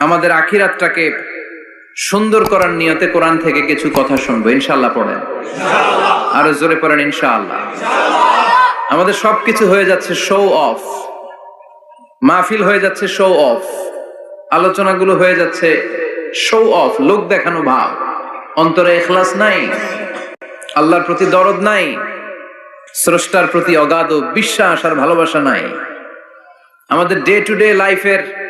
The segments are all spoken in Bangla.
আমাদের আখিরাতটাকে সুন্দর করার নিয়তে কোরআন থেকে কিছু কথা শুনব। ইনশাল্লাহ পড়েন। আরও জোরে পড়েন ইনশাআল্লাহ। আমাদের সবকিছু হয়ে যাচ্ছে শো অফ মাহফিল হয়ে যাচ্ছে শো অফ আলোচনাগুলো হয়ে যাচ্ছে শো অফ লোক দেখানো ভাব। অন্তরে এখলাস নাই। আল্লাহর প্রতি দরদ নাই। স্রষ্টার প্রতি অগাধ বিশ্বাস আর ভালোবাসা নাই। আমাদের ডে টু ডে লাইফের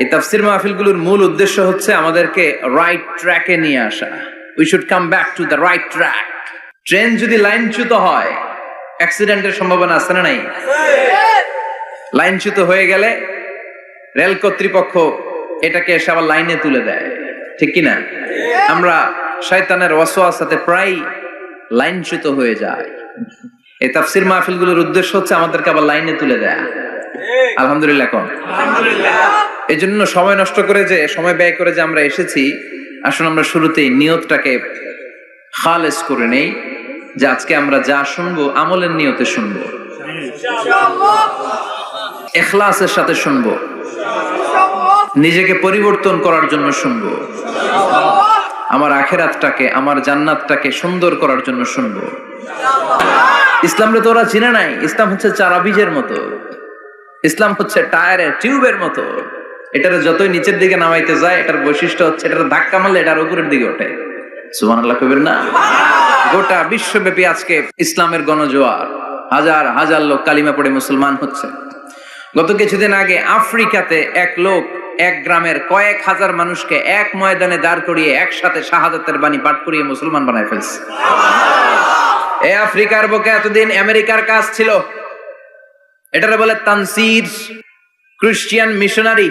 এই তাফসির মাহফিলগুলোর মূল উদ্দেশ্য হচ্ছে আমাদেরকে রাইট ট্র্যাকে নিয়ে আসা। We should come back to the right track train যদি লাইনচ্যুত হয় অ্যাক্সিডেন্টের সম্ভাবনা আছে না নাই? লাইনচ্যুত হয়ে গেলে রেল কর্তৃপক্ষ এটাকে এসে আবার লাইনে তুলে দেয়। ঠিক কিনা? আমরা শয়তানের ওয়াসওয়াসাতে প্রায় লাইনচ্যুত হয়ে যায় এই তাফসির মাহফিলগুলোর উদ্দেশ্য হচ্ছে আমাদেরকে আবার লাইনে তুলে দেয়া। আলহামদুলিল্লাহ কোন এই জন্য সময় নষ্ট করে যে, সময় ব্যয় করে যে আমরা এসেছি আসলে আমরা শুরুতেই নিয়তটাকে খালেস করে নেই, যে আজকে আমরা যা শুনব, আমলের নিয়তে শুনব। এখলাসের সাথে শুনব। নিজেকে পরিবর্তন করার জন্য শুনব। আমার আখেরাতটাকে, আমার জান্নাতটাকে সুন্দর করার জন্য শুনব। ইসলামরে তো ওরা চিনে নাই, ইসলাম হচ্ছে চারা বীজের মতো। ইসলাম হচ্ছে টায়ারের টিউবের মতো। এটার যতই নিচের দিকে নামাইতে যায়, এটার বৈশিষ্ট্য হচ্ছে এটার ধাক্কা মারলে এটার উপরের দিকে ওঠে। কবির না? গোটা বিশ্বব্যাপী আজকে ইসলামের গণজোয়ার। হাজার হাজার লোক কালিমা পড়ে মুসলমান হচ্ছে। গত কিছুদিন আগে আফ্রিকাতে এক লোক এক গ্রামের কয়েক হাজার মানুষকে এক ময়দানে দাঁড় করিয়ে একসাথে শাহাদাতের বাণী পাঠ করিয়ে মুসলমান বানায় ফেলছে। এ আফ্রিকার বুকে এতদিন আমেরিকার কাজ ছিল। এটারে বলে তানসির, ক্রিশ্চিয়ান মিশনারি।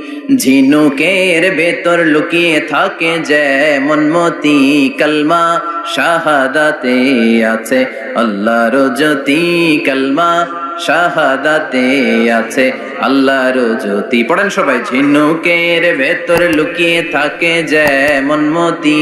ঝিনুকের ভেতর লুকিয়ে থাকে যেমন মতি কলমা, শাহাদাতে আছে আল্লাহর জ্যোতি কলমা, শাহাদাতে আছে আল্লাহর জ্যোতি। পড়েন সবাই, ঝিনুকের ভেতর লুকিয়ে থাকে যেমন মতি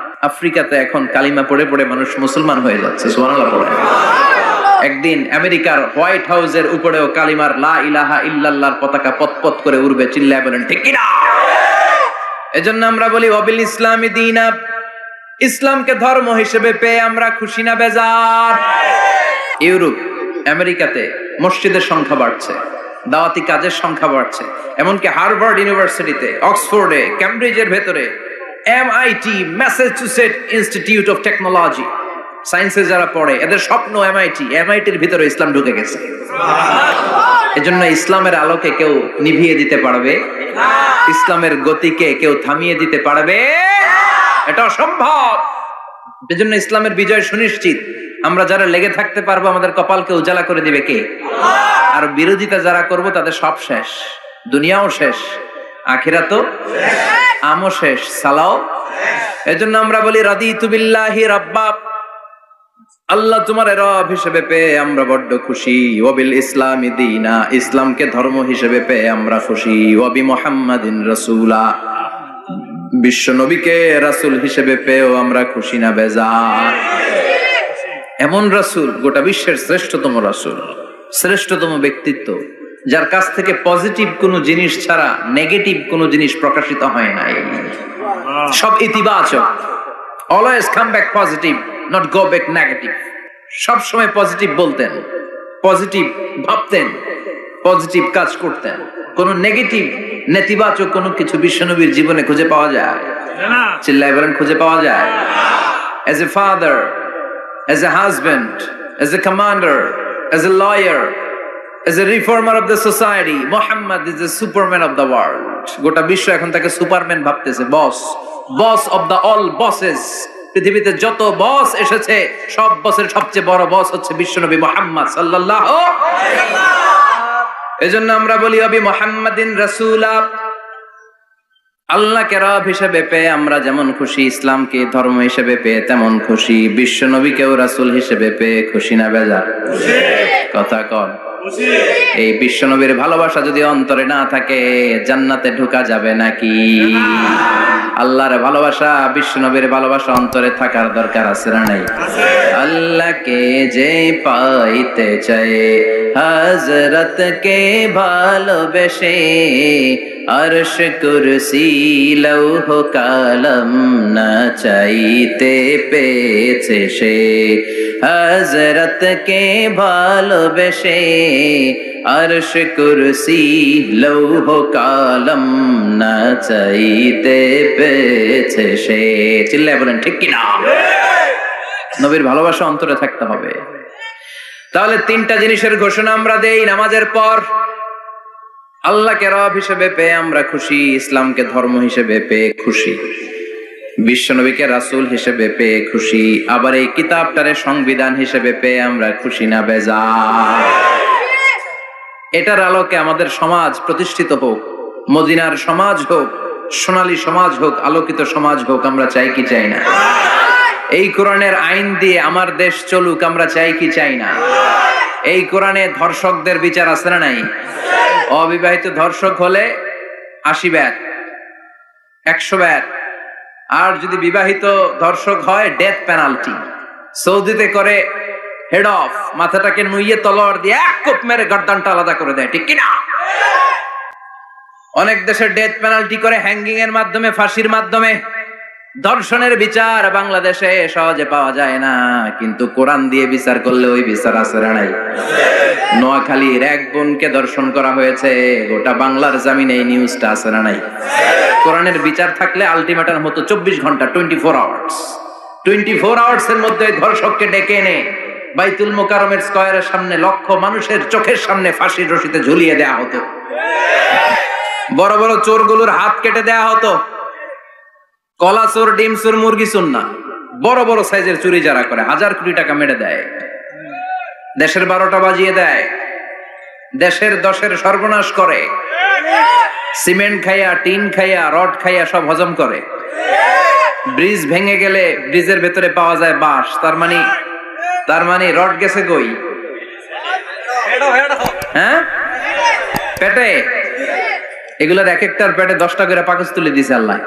আফ্রিকাতে এখন কালিমা পড়ে পড়ে মানুষ মুসলমান হয়ে যাচ্ছে পড়ে। একদিন আমেরিকার হোয়াইট হাউসের উপরেও কালিমার লা ইলাহা ইল্লাল্লাহর পতাকা পতপত করে উড়বে, চিল্লায় বলেন, ঠিক কিনা? এজন্য আমরা বলি, অবিল ইসলামী দিনা, ইসলামকে ধর্ম হিসেবে পেয়ে আমরা খুশি না বেজার। ইউরোপ, আমেরিকাতে মসজিদের সংখ্যা বাড়ছে, দাওয়াতি কাজের সংখ্যা বাড়ছে, এমনকি হার্ভার্ড ইউনিভার্সিটিতে, অক্সফোর্ডে ক্যামব্রিজের ভেতরে MIT Massachusetts Institute of Technology সায়েন্সে যারা পড়ে, এদের স্বপ্ন এমআইটি এমআইটির ভিতরে ইসলাম ঢুকে গেছে। এজন্য ইসলামের আলোকে কেউ নিভিয়ে দিতে পারবে, ইসলামের গতিকে কেউ থামিয়ে দিতে পারবে। এটা অসম্ভব। এজন্য ইসলামের বিজয় সুনিশ্চিত। আমরা যারা লেগে থাকতে পারব, আমাদের কপালকে উজালা করে দিবে কে? আর বিরোধিতা যারা করব, তাদের সব শেষ। দুনিয়াও শেষ। আখিরা তো আমও শেষ সালাও এজন্য আমরা বলি রাদি তুবিল্লাহি রব্বা। আল্লাহ তোমার রব হিসেবে পেয়ে আমরা বড্ড খুশি। ওবিল ইসলামী দিনা ইসলামকে ধর্ম হিসেবে পেয়ে আমরা খুশি। ওবি মোহাম্মদিন রসুলা। বিশ্ব নবীকে রাসুল হিসেবে পেয়েও আমরা খুশি না বেজা এমন রাসূল গোটা বিশ্বের শ্রেষ্ঠতম রাসুল শ্রেষ্ঠতম ব্যক্তিত্ব। যার কাছ থেকে পজিটিভ কোনো জিনিস ছাড়া নেগেটিভ কোনো জিনিস প্রকাশিত হয় নাই। সব ইতিবাচক। Always come back positive not go back negative সব সময় পজিটিভ বলতেন পজিটিভ ভাবতেন পজিটিভ কাজ করতেন। কোন নেগেটিভ নেতিবাচক কোনো কিছু বিশ্বনবীর জীবনে খুঁজে পাওয়া যায়। চিল্লায় বলেন খুঁজে পাওয়া যায়। As a father as a husband as a commander as a lawyer as a reformer of the society, Muhammad is the superman of the world. গোটা বিশ্ব এখন তাকে সুপারম্যান ভাবতেছে, boss boss of the all bosses পৃথিবীতে যত বস এসেছে, সব বসের সবচেয়ে বড় বস হচ্ছে বিশ্বনবী মোহাম্মদ সাল্লাল্লাহু এজন্য আমরা বলি, অবি মোহাম্মদিন রাসূলা। আল্লাহকে রব হিসেবে পেয়ে আমরা যেমন খুশি, ইসলামকে ধর্ম হিসেবে পেয়ে তেমন খুশি বিশ্ব নবীকেও রাসুল হিসেবে পেয়ে খুশি না বেজা? কথা কন। এই বিশ্বনবীর ভালোবাসা যদি অন্তরে না থাকে, জান্নাতে ঢুকা যাবে নাকি? আল্লাহর ভালোবাসা, বিশ্বনবীর ভালোবাসা অন্তরে থাকার দরকার আছে না নাই? আল্লাহকে যে পাইতে চায় হজরত কে ভালোবেসে আরশ কুরসি লৌহ কালম না চাইতে পেয়েছে সে। হজরত কে ভালোবেসে আরশ কুরসি লৌহ কালম না চাইতে পেয়েছে সে। চিল্লায় বলেন, ঠিক কিনা? নবীর ভালোবাসা অন্তরে থাকতে হবে। তাহলে তিনটা জিনিসের ঘোষণা আমরা দেই, নামাজের পর আল্লাহকে রব হিসেবে পেয়ে আমরা খুশি, ইসলামকে ধর্ম হিসেবে পেয়ে খুশি, বিশ্বনবীকে রাসূল হিসেবে পেয়ে খুশি, আবার এই কিতাবটারে সংবিধান হিসেবে পেয়ে আমরা খুশি না বেজা এটার আলোকে আমাদের সমাজ প্রতিষ্ঠিত হোক, মদিনার সমাজ হোক, সোনালী সমাজ হোক, আলোকিত সমাজ হোক, আমরা চাই কি চাই না? এই কোরআনের আইন দিয়ে আমার দেশ চলুক, আমরা চাই কি চাই না? এই কোরআনে ধর্ষকদের বিচার আছে না নাই? অবিবাহিত ধর্ষক হলে আশি ব্যাট, একশো ব্যাট। আর যদি বিবাহিত ধর্ষক হয় ডেথ পেনাল্টি সৌদিতে করে হেড অফ মাথাটাকে নুইয়ে তলোয়ার দিয়ে এক কোপ মেরে গর্দানটা আলাদা করে দেয়, ঠিক কিনা? অনেক দেশে ডেথ পেনাল্টি করে হ্যাঙ্গিং এর মাধ্যমে, ফাঁসির মাধ্যমে। ধর্ষণের বিচার বাংলাদেশে সহজে পাওয়া যায় না। কিন্তু কোরআন দিয়ে বিচার করলে ওই বিচার না নাই। নোয়াখালীর এক বোনকে দর্শন করা হয়েছে, গোটা বাংলার জামিনে এই নিউজটা না নাই। কোরআনের বিচার থাকলে আলটিমেটাম হতো চব্বিশ ঘণ্টা twenty four hours twenty four hours এর মধ্যে ধর্ষককে ডেকে এনে বাইতুল মোকারমের স্কয়ারের সামনে লক্ষ মানুষের চোখের সামনে ফাঁসির রশিতে ঝুলিয়ে দেয়া হতো। বড় বড় চোরগুলোর হাত কেটে দেয়া হতো। কলা চোর, ডিম চোর, মুরগি চোর না। বড় বড় সাইজের চুরি যারা করে, হাজার কোটি টাকা মেরে দেয়। দেশের বারোটা বাজিয়ে দেয়। দেশের দশের সর্বনাশ করে। সিমেন্ট খাইয়া, টিন খাইয়া, রড খাইয়া সব হজম করে। ব্রিজ ভেঙে গেলে ব্রিজের ভেতরে পাওয়া যায় বাঁশ। তার মানে তার মানে রড গেছে কই? হ্যাঁ? পেটে? এগুলোর এক একটার পেটে দশটা করে পাকস তুলে দিছে আল্লাহ।